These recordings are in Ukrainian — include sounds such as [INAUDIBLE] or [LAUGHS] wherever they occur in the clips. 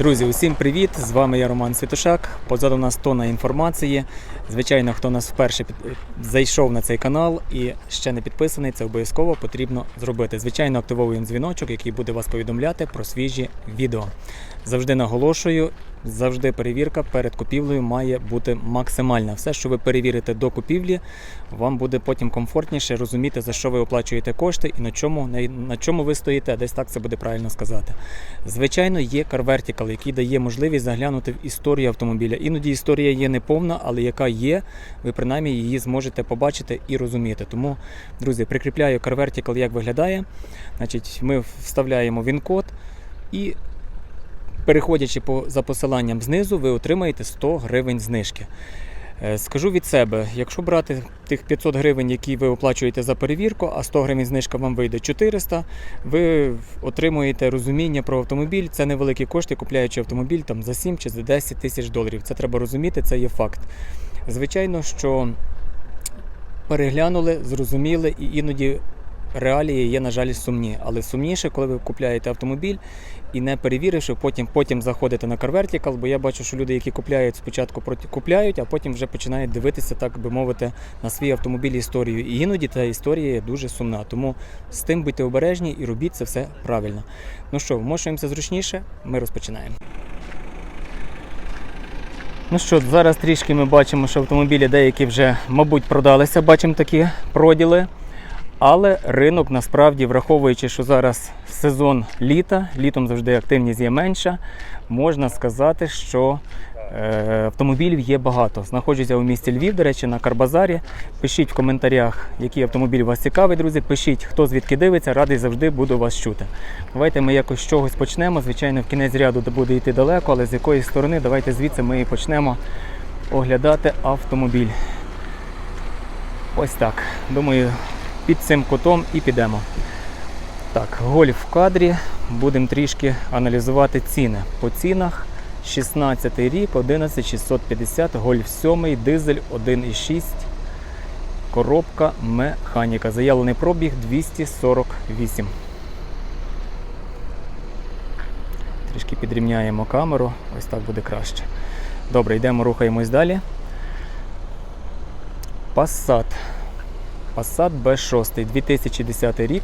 Друзі, усім привіт! З вами я Роман Світошак. Позаду нас тона інформації. Звичайно, хто нас вперше під... зайшов на цей канал і ще не підписаний, це обов'язково потрібно зробити. Звичайно, активовуємо дзвіночок, який буде вас повідомляти про свіжі відео. Завжди наголошую, завжди перевірка перед купівлею має бути максимальна. Все, що ви перевірите до купівлі, вам буде потім комфортніше розуміти, за що ви оплачуєте кошти і на чому, на, чому ви стоїте. Десь так це буде правильно сказати. Звичайно, є Car Vertical, який дає можливість заглянути в історію автомобіля. Іноді історія є неповна, але яка є, ви принаймні її зможете побачити і розуміти. Тому, друзі, прикріпляю Car Vertical, як виглядає. Значить, ми вставляємо він-код і переходячи по, за посиланням знизу, ви отримаєте 100 гривень знижки. Е, Скажу від себе, якщо брати тих 500 гривень, які ви оплачуєте за перевірку, а 100 гривень знижка вам вийде 400, ви отримуєте розуміння про автомобіль. Це невеликі кошти, купляючи автомобіль там, за 7 чи за 10 тисяч доларів. Це треба розуміти, це є факт. Звичайно, що переглянули, зрозуміли і іноді. Реалії є, на жаль, сумні, але сумніше, коли ви купляєте автомобіль і не перевіривши, потім потім заходите на Car Vertical, бо я бачу, що люди, які купляють, спочатку купляють, а потім вже починають дивитися, так би мовити, на свій автомобіль історію. І іноді та історія дуже сумна. Тому з тим будьте обережні і робіть це все правильно. Ну що, вмошуємося зручніше, ми розпочинаємо. Ну що, зараз трішки ми бачимо, що автомобілі деякі вже, мабуть, продалися, бачимо такі проділи. Але ринок насправді, враховуючи, що зараз сезон літа, літом завжди активність є менша, можна сказати, що е, автомобілів є багато. Знаходжуся у місті Львів, до речі, на Карбазарі. Пишіть в коментарях, який автомобіль вас цікавий, друзі. Пишіть, хто звідки дивиться, радий завжди буду вас чути. Давайте ми якось з чогось почнемо. Звичайно, в кінець ряду буде йти далеко, але з якої сторони, давайте звідси ми і почнемо оглядати автомобіль. Ось так. Думаю, під цим кутом і підемо. Так, гольф в кадрі. Будемо трішки аналізувати ціни. По цінах 16 рік, 11650, гольф 7, дизель 1,6, коробка механіка. Заявлений пробіг 248. Трішки підрівняємо камеру, ось так буде краще. Добре, йдемо, рухаємось далі. Passat. Passat B6, 2010 рік,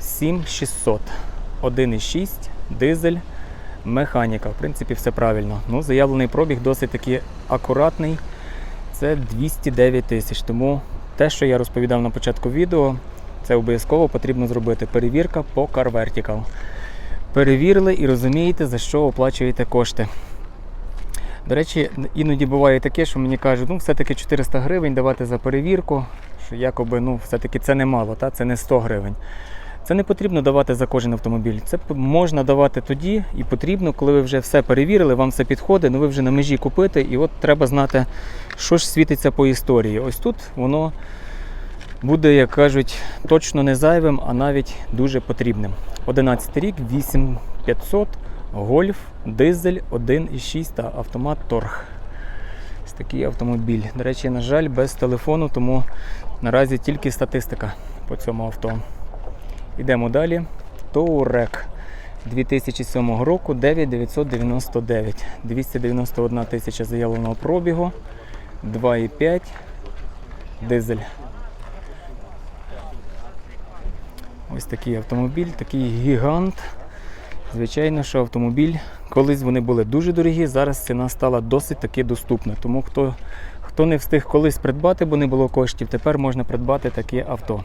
7600, 1,6, дизель, механіка. В принципі, все правильно. Ну, заявлений пробіг досить таки акуратний. Це 209 тисяч. Тому те, що я розповідав на початку відео, це обов'язково потрібно зробити. Перевірка по Car Vertical. Перевірили і розумієте, за що оплачуєте кошти. До речі, іноді буває таке, що мені кажуть, ну все-таки 400 гривень давати за перевірку, що якоби ну, все-таки це немало, та? це не 100 гривень. Це не потрібно давати за кожен автомобіль. Це можна давати тоді і потрібно, коли ви вже все перевірили, вам все підходить, ну ви вже на межі купити, і от треба знати, що ж світиться по історії. Ось тут воно буде, як кажуть, точно не зайвим, а навіть дуже потрібним. 11 рік, 8500, гольф, дизель 1,6 та автомат Торг. Ось такий автомобіль. До речі, на жаль, без телефону, тому наразі тільки статистика по цьому авто. Йдемо далі. Touareg 2007 року 9999. 291 тисяча заявленого пробігу. 2,5 дизель. Ось такий автомобіль, такий гігант. Звичайно, що автомобіль, колись вони були дуже дорогі, зараз ціна стала досить таки доступна. Тому хто, хто не встиг колись придбати, бо не було коштів, тепер можна придбати таке авто.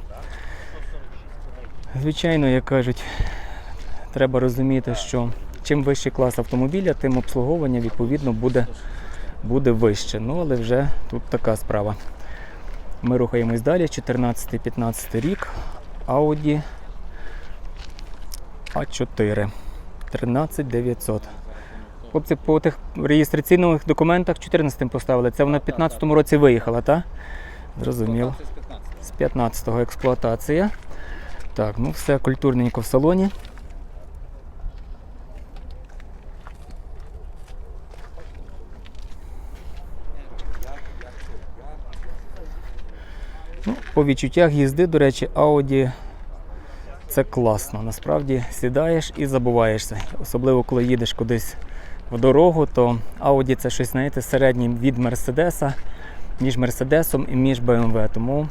Звичайно, як кажуть, треба розуміти, що чим вищий клас автомобіля, тим обслуговування відповідно буде, буде вище. Ну, але вже тут така справа. Ми рухаємось далі. 14-15 рік. Audi А4. 13900. Хлопці, по тих реєстраційних документах 14 поставили. Це вона в 15-му році виїхала, так? Зрозуміло. З 15-го експлуатація. Так, ну все культурненько в салоні. Ну, по відчуттях їзди, до речі, Audi це класно. Насправді сідаєш і забуваєшся. Особливо коли їдеш кудись в дорогу, то Audi це щось, знаєте, середнє від Мерседеса, між Мерседесом і між BMW. Тому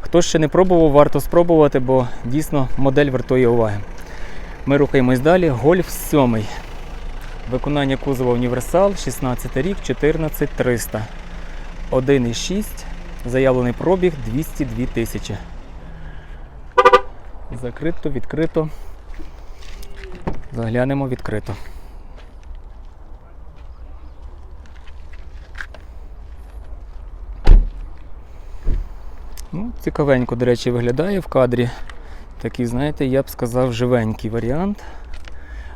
хто ще не пробував, варто спробувати, бо дійсно модель вартує уваги. Ми рухаємось далі. Гольф 7. Виконання кузова універсал, 16 рік, 14300. 1,6. Заявлений пробіг 202 тисячі. Закрито, відкрито. Заглянемо відкрито. Ну, цікавенько, до речі, виглядає в кадрі. Такий, знаєте, я б сказав, живенький варіант.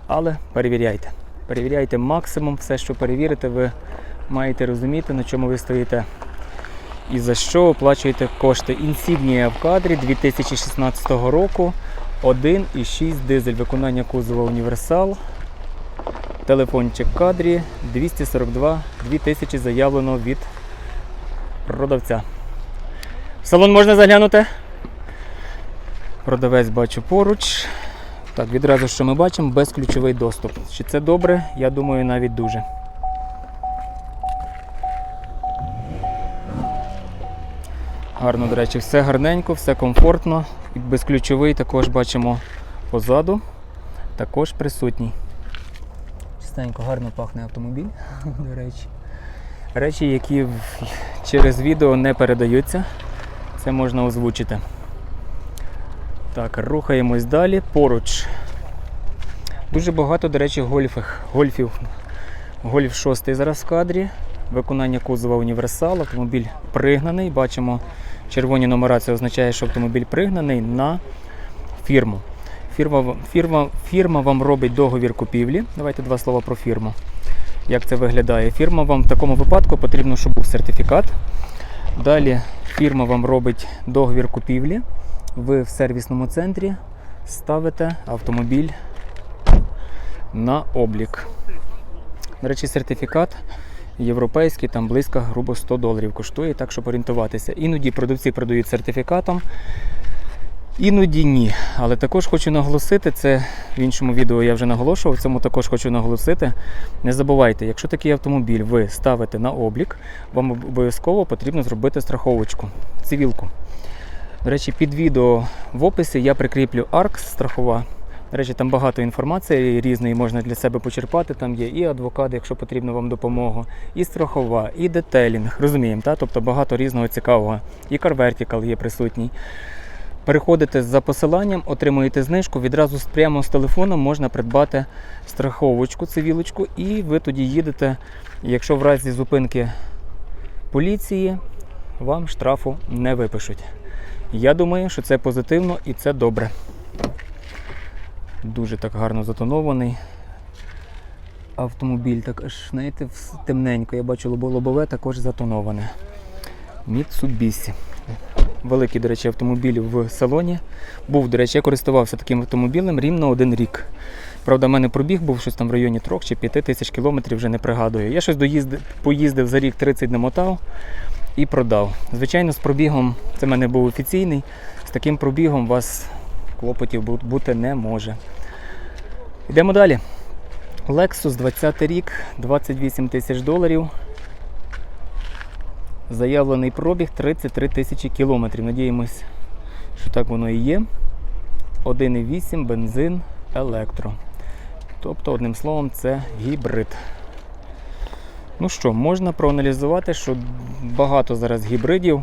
Але перевіряйте. Перевіряйте максимум, все, що перевірите, ви маєте розуміти, на чому ви стоїте. І за що оплачуєте кошти. Інсігнія в кадрі 2016 року. 1,6 дизель виконання кузова універсал. Телефончик в кадрі 242 2000 заявлено від продавця. В салон можна заглянути? Продавець бачу поруч. Так, відразу що ми бачимо, безключовий доступ. Чи це добре? Я думаю, навіть дуже. Гарно, до речі, все гарненько, все комфортно. І безключовий також бачимо позаду. Також присутній. Чистенько, гарно пахне автомобіль, [LAUGHS] до речі. Речі, які через відео не передаються. Це можна озвучити. Так, рухаємось далі. Поруч. Дуже багато, до речі, гольфів. гольфів. Гольф 6 зараз в кадрі. Виконання кузова універсал. Автомобіль пригнаний. Бачимо червоні номера. Це означає, що автомобіль пригнаний на фірму. Фірма, фірма, фірма вам робить договір купівлі. Давайте два слова про фірму. Як це виглядає? Фірма вам в такому випадку потрібно, щоб був сертифікат. Далі фірма вам робить договір купівлі. Ви в сервісному центрі ставите автомобіль на облік. До речі, сертифікат європейський, там близько грубо 100 доларів коштує, так щоб орієнтуватися. Іноді продавці продають сертифікатом, іноді ні. Але також хочу наголосити, це в іншому відео я вже наголошував, цьому також хочу наголосити. Не забувайте, якщо такий автомобіль ви ставите на облік, вам обов'язково потрібно зробити страховочку, цивілку. До речі, під відео в описі я прикріплю ARX страхова. До речі, там багато інформації різної можна для себе почерпати. Там є і адвокат, якщо потрібна вам допомога, і страхова, і детелінг. Розуміємо, та? тобто багато різного цікавого. І Car Vertical є присутній. Переходите за посиланням, отримуєте знижку, відразу прямо з телефону можна придбати страховочку, цивілочку, і ви тоді їдете. Якщо в разі зупинки поліції, вам штрафу не випишуть. Я думаю, що це позитивно і це добре. Дуже так гарно затонований. Автомобіль так аж, знаєте, темненько. Я бачу лобо- лобове також затоноване. Mitsubishi. Великий, до речі, автомобіль в салоні. Був, до речі, я користувався таким автомобілем рівно один рік. Правда, в мене пробіг був щось там в районі 3 чи 5 тисяч кілометрів, вже не пригадую. Я щось доїздив, поїздив за рік 30 намотав і продав. Звичайно, з пробігом, це в мене був офіційний, з таким пробігом у вас клопотів бути не може. Йдемо далі. Lexus 20 рік, 28 тисяч доларів. Заявлений пробіг 33 тисячі кілометрів. Надіємось, що так воно і є. 1,8 бензин, електро. Тобто, одним словом, це гібрид. Ну що, можна проаналізувати, що багато зараз гібридів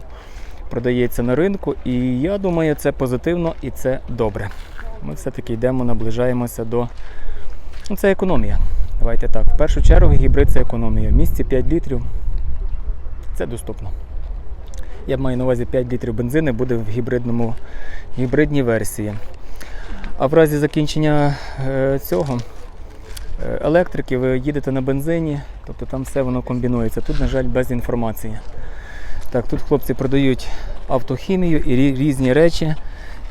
продається на ринку, і я думаю, це позитивно і це добре. Ми все-таки йдемо, наближаємося до. Ну, це економія. Давайте так. В першу чергу гібрид це економія. В місті 5 літрів це доступно. Я маю на увазі 5 літрів бензину буде в гібридному, гібридній версії. А в разі закінчення е, цього е, електрики ви їдете на бензині, тобто там все воно комбінується. Тут, на жаль, без інформації. Так, тут хлопці продають автохімію і різні речі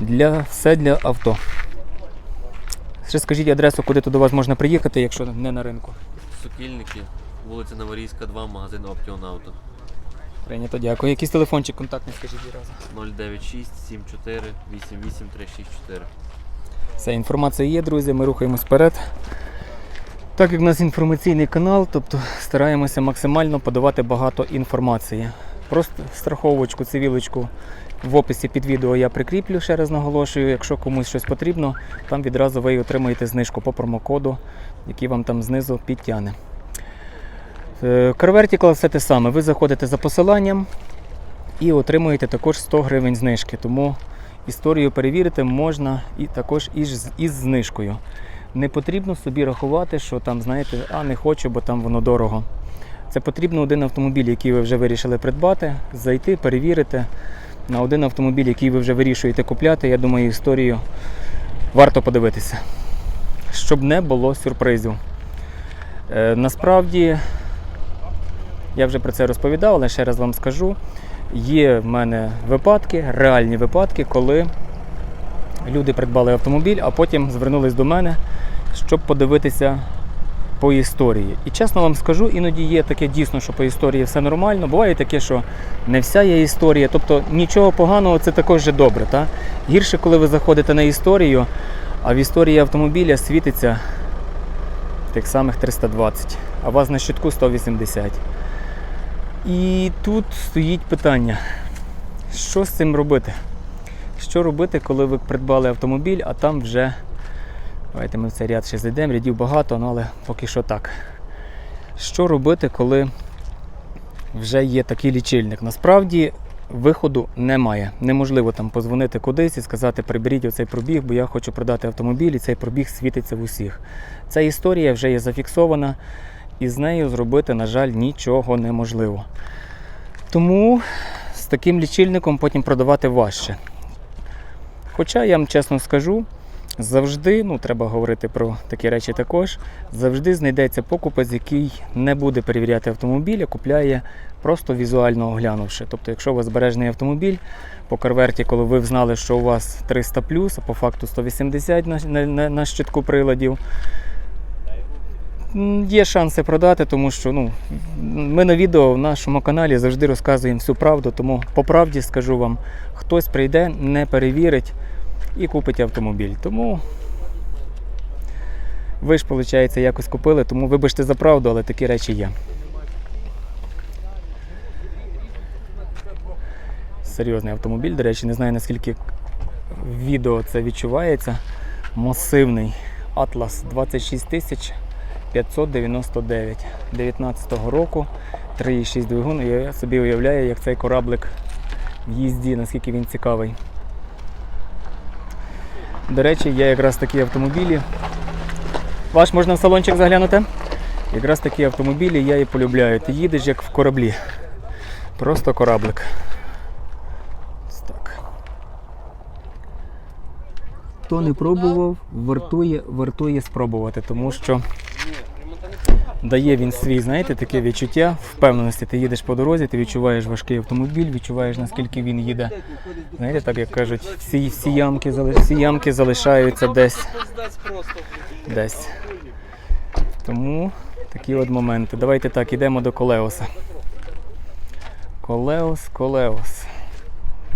для все для авто. Ще скажіть адресу, куди до вас можна приїхати, якщо не на ринку. Сокільники, вулиця Новорізька, 2, магазин Option Auto. Прийнято, дякую. Якийсь телефончик контактний, скажіть відразу. 096 74 88 364. Все, інформація є, друзі, ми рухаємось вперед. Так як в нас інформаційний канал, тобто стараємося максимально подавати багато інформації. Просто страховочку, цивілочку в описі під відео я прикріплю, ще раз наголошую. Якщо комусь щось потрібно, там відразу ви отримаєте знижку по промокоду, який вам там знизу підтягне. CarVertical все те саме. Ви заходите за посиланням і отримуєте також 100 гривень знижки. Тому історію перевірити можна і також із, із знижкою. Не потрібно собі рахувати, що там, знаєте, а не хочу, бо там воно дорого. Це потрібно один автомобіль, який ви вже вирішили придбати, зайти, перевірити. На один автомобіль, який ви вже вирішуєте купляти, я думаю, історію варто подивитися, щоб не було сюрпризів. Е, насправді, я вже про це розповідав, але ще раз вам скажу. Є в мене випадки, реальні випадки, коли люди придбали автомобіль, а потім звернулись до мене, щоб подивитися по історії. І чесно вам скажу, іноді є таке дійсно, що по історії все нормально. Буває таке, що не вся є історія. Тобто нічого поганого це також же добре. Та? Гірше, коли ви заходите на історію, а в історії автомобіля світиться тих самих 320, а вас на щитку 180. І тут стоїть питання, що з цим робити? Що робити, коли ви придбали автомобіль, а там вже. Давайте ми в цей ряд ще зайдемо, рядів багато, ну, але поки що так. Що робити, коли вже є такий лічильник? Насправді виходу немає. Неможливо там позвонити кудись і сказати, приберіть оцей пробіг, бо я хочу продати автомобіль, і цей пробіг світиться в усіх. Ця історія вже є зафіксована, і з нею зробити, на жаль, нічого неможливо. Тому з таким лічильником потім продавати важче. Хоча я вам чесно скажу, завжди, ну треба говорити про такі речі також, завжди знайдеться покупець, який не буде перевіряти автомобіль, а купляє просто візуально оглянувши. Тобто, якщо у вас збережений автомобіль, по карверті, коли ви знали, що у вас 300 а по факту 180 на, на, на, щитку приладів. Є шанси продати, тому що ну, ми на відео в нашому каналі завжди розказуємо всю правду, тому по правді скажу вам, хтось прийде, не перевірить і купить автомобіль. Тому ви ж, виходить, якось купили, тому вибачте за правду, але такі речі є. Серйозний автомобіль, до речі, не знаю наскільки відео це відчувається. Масивний Atlas 26 тисяч 599 19 року, 3,6 двигун. Я собі уявляю, як цей кораблик в їзді, наскільки він цікавий. До речі, є якраз такі автомобілі. Ваш можна в салончик заглянути? Якраз такі автомобілі я і полюбляю. Ти їдеш як в кораблі. Просто кораблик. Так. Хто не пробував, вартує, вартує спробувати, тому що дає він свій, знаєте, таке відчуття впевненості. Ти їдеш по дорозі, ти відчуваєш важкий автомобіль, відчуваєш наскільки він їде. Знаєте, так як кажуть, всі, всі, ямки, всі ямки залишаються десь. Десь. Тому такі от моменти. Давайте так, йдемо до Колеоса. Колеос, Колеос.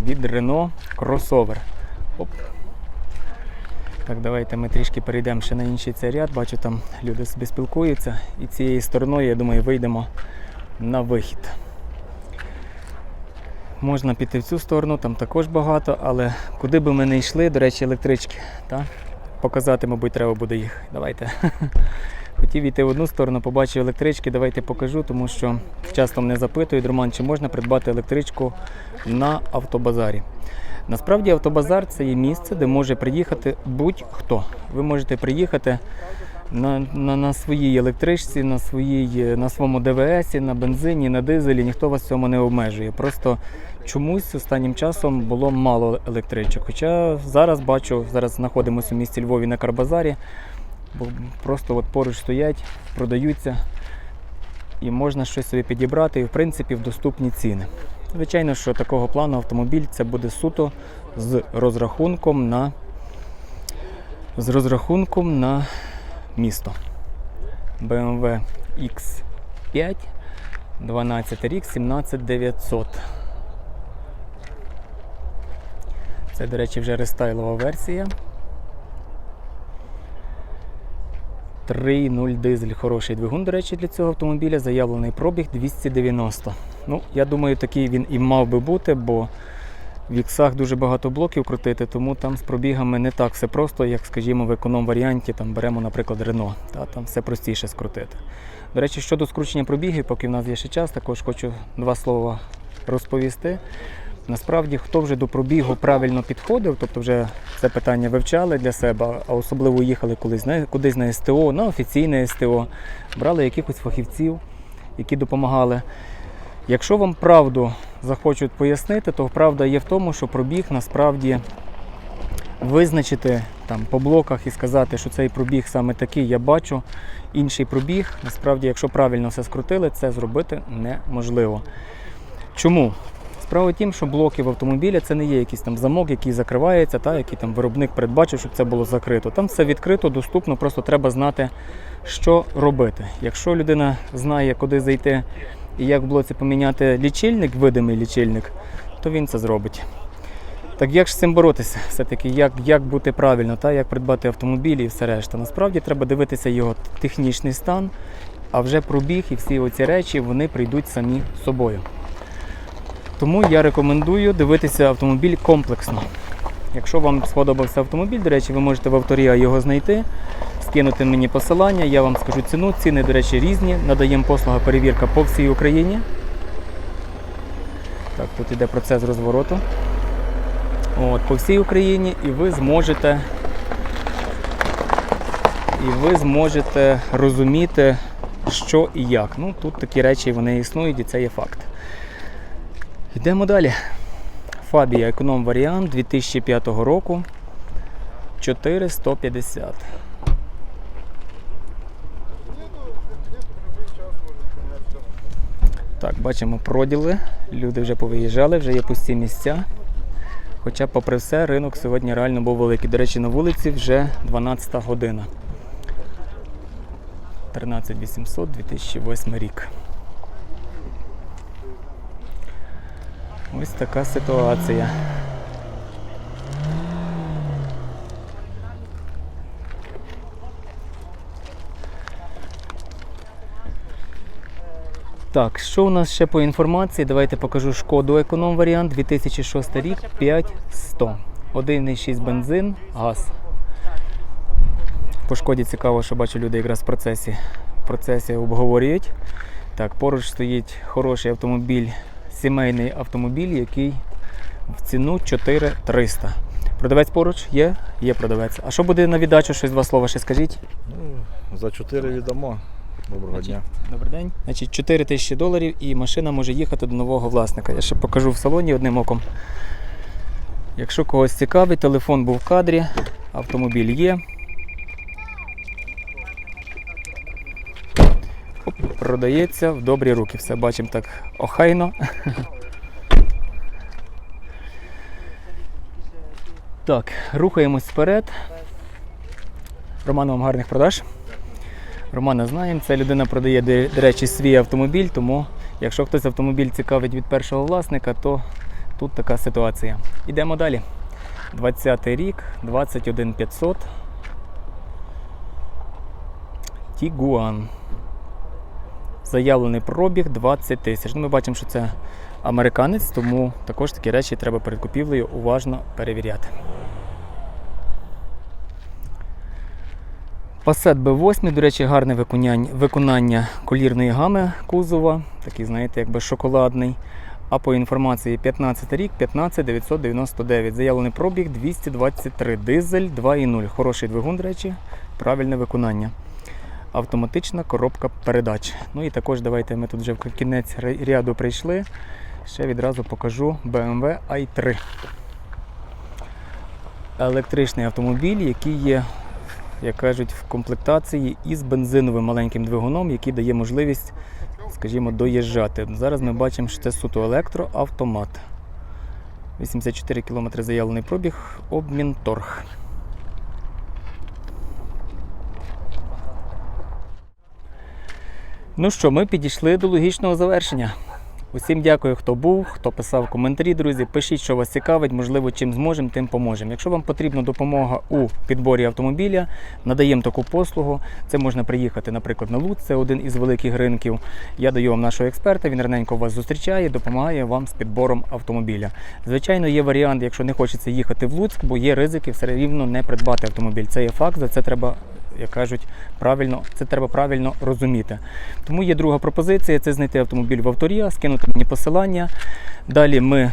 Від Renault кросовер. Оп. Так, давайте ми трішки перейдемо ще на інший цей ряд. Бачу, там люди собі спілкуються. І цією стороною, я думаю, вийдемо на вихід. Можна піти в цю сторону, там також багато, але куди би ми не йшли, до речі, електрички, та? показати, мабуть, треба буде їх. Давайте. [LAUGHS] Хотів йти в одну сторону, побачив електрички, давайте покажу, тому що часто мене запитують, Роман, чи можна придбати електричку на автобазарі. Насправді автобазар це є місце, де може приїхати будь-хто. Ви можете приїхати на, на, на своїй електричці, на, своїй, на своєму ДВС, на бензині, на дизелі, ніхто вас цьому не обмежує. Просто чомусь останнім часом було мало електричок. Хоча зараз бачу, зараз знаходимося в місті Львові на Карбазарі, бо просто от поруч стоять, продаються і можна щось собі підібрати і в принципі в доступні ціни. Звичайно, що такого плану автомобіль це буде суто з розрахунком на, з розрахунком на місто. BMW X5, 12 рік, 17900. Це, до речі, вже рестайлова версія. 3.0 дизель. Хороший двигун, до речі, для цього автомобіля. Заявлений пробіг 290. Ну, я думаю, такий він і мав би бути, бо в іксах дуже багато блоків крутити, тому там з пробігами не так все просто, як, скажімо, в економ варіанті там беремо, наприклад, Рено. Та, там все простіше скрутити. До речі, щодо скручення пробігів, поки в нас є ще час, також хочу два слова розповісти. Насправді, хто вже до пробігу правильно підходив, тобто вже це питання вивчали для себе, а особливо їхали колись кудись на СТО, на офіційне СТО, брали якихось фахівців, які допомагали. Якщо вам правду захочуть пояснити, то правда є в тому, що пробіг насправді визначити там по блоках і сказати, що цей пробіг саме такий, я бачу. Інший пробіг, насправді, якщо правильно все скрутили, це зробити неможливо. Чому? Справа в тім, що блоки в автомобілі це не є якийсь там замок, який закривається, та, який там виробник передбачив, щоб це було закрито. Там все відкрито, доступно, просто треба знати, що робити. Якщо людина знає, куди зайти і як в блоці поміняти лічильник, видимий лічильник, то він це зробить. Так як ж з цим боротися? Все-таки як, як бути правильно, та, як придбати автомобіль і все решта. Насправді треба дивитися його технічний стан, а вже пробіг і всі оці речі вони прийдуть самі собою. Тому я рекомендую дивитися автомобіль комплексно. Якщо вам сподобався автомобіль, до речі, ви можете в авторія його знайти, скинути мені посилання, я вам скажу ціну. Ціни, до речі, різні. Надаємо послуга перевірка по всій Україні. Так, тут йде процес розвороту. От, по всій Україні, і ви зможете і ви зможете розуміти, що і як. Ну, тут такі речі вони існують, і це є факт. Йдемо далі. Фабія економ варіант 2005 року 4150. Так, бачимо проділи. Люди вже повиїжджали, вже є пусті місця. Хоча, попри все, ринок сьогодні реально був великий. До речі, на вулиці вже 12 година. 13800 2008 рік. Ось така ситуація. Так, що у нас ще по інформації? Давайте покажу шкоду економ варіант 2006 рік 5100. 1,6 бензин, газ. По шкоді цікаво, що бачу люди якраз в процесі, в процесі обговорюють. Так, поруч стоїть хороший автомобіль, сімейний автомобіль, який в ціну 4300. Продавець поруч є? Є продавець. А що буде на віддачу? Щось два слова ще скажіть. Ну, за 4 віддамо. Доброго дня. Добрий день. Значить, 4 тисячі доларів і машина може їхати до нового власника. Я ще покажу в салоні одним оком. Якщо когось цікавить, телефон був в кадрі, автомобіль є. Оп, продається в добрі руки. Все бачимо так охайно. Так, рухаємось вперед. Роман, вам гарних продаж. Романа знаємо, ця людина продає, до речі, свій автомобіль, тому якщо хтось автомобіль цікавить від першого власника, то тут така ситуація. Йдемо далі. 20-й рік, 21500. Тігуан. Заявлений пробіг 20 тисяч. Ну, ми бачимо, що це американець, тому також такі речі треба перед купівлею уважно перевіряти. Passat B8, до речі, гарне виконання, колірної гами кузова, такий, знаєте, якби шоколадний. А по інформації 15 рік 15999. Заявлений пробіг 223. Дизель 2.0. Хороший двигун, до речі, правильне виконання. Автоматична коробка передач. Ну і також давайте ми тут вже в кінець ряду прийшли. Ще відразу покажу BMW i3. Електричний автомобіль, який є як кажуть, в комплектації із бензиновим маленьким двигуном, який дає можливість, скажімо, доїжджати. Зараз ми бачимо, що це суто електроавтомат. 84 км заявлений пробіг, обмін торг. Ну що, ми підійшли до логічного завершення. Усім дякую, хто був, хто писав коментарі, друзі. Пишіть, що вас цікавить, можливо, чим зможемо, тим поможемо. Якщо вам потрібна допомога у підборі автомобіля, надаємо таку послугу. Це можна приїхати, наприклад, на Луц, це один із великих ринків. Я даю вам нашого експерта, він раненько вас зустрічає, допомагає вам з підбором автомобіля. Звичайно, є варіант, якщо не хочеться їхати в Луцьк, бо є ризики все рівно не придбати автомобіль. Це є факт, за це треба. Як кажуть, правильно, це треба правильно розуміти. Тому є друга пропозиція: це знайти автомобіль в авторія, скинути мені посилання. Далі ми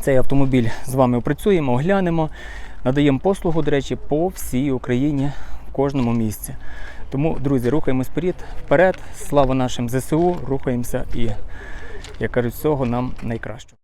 цей автомобіль з вами опрацюємо, оглянемо, надаємо послугу, до речі, по всій Україні в кожному місці. Тому, друзі, рухаємось вперед, вперед. Слава нашим ЗСУ, рухаємося і, як кажуть, всього нам найкращого.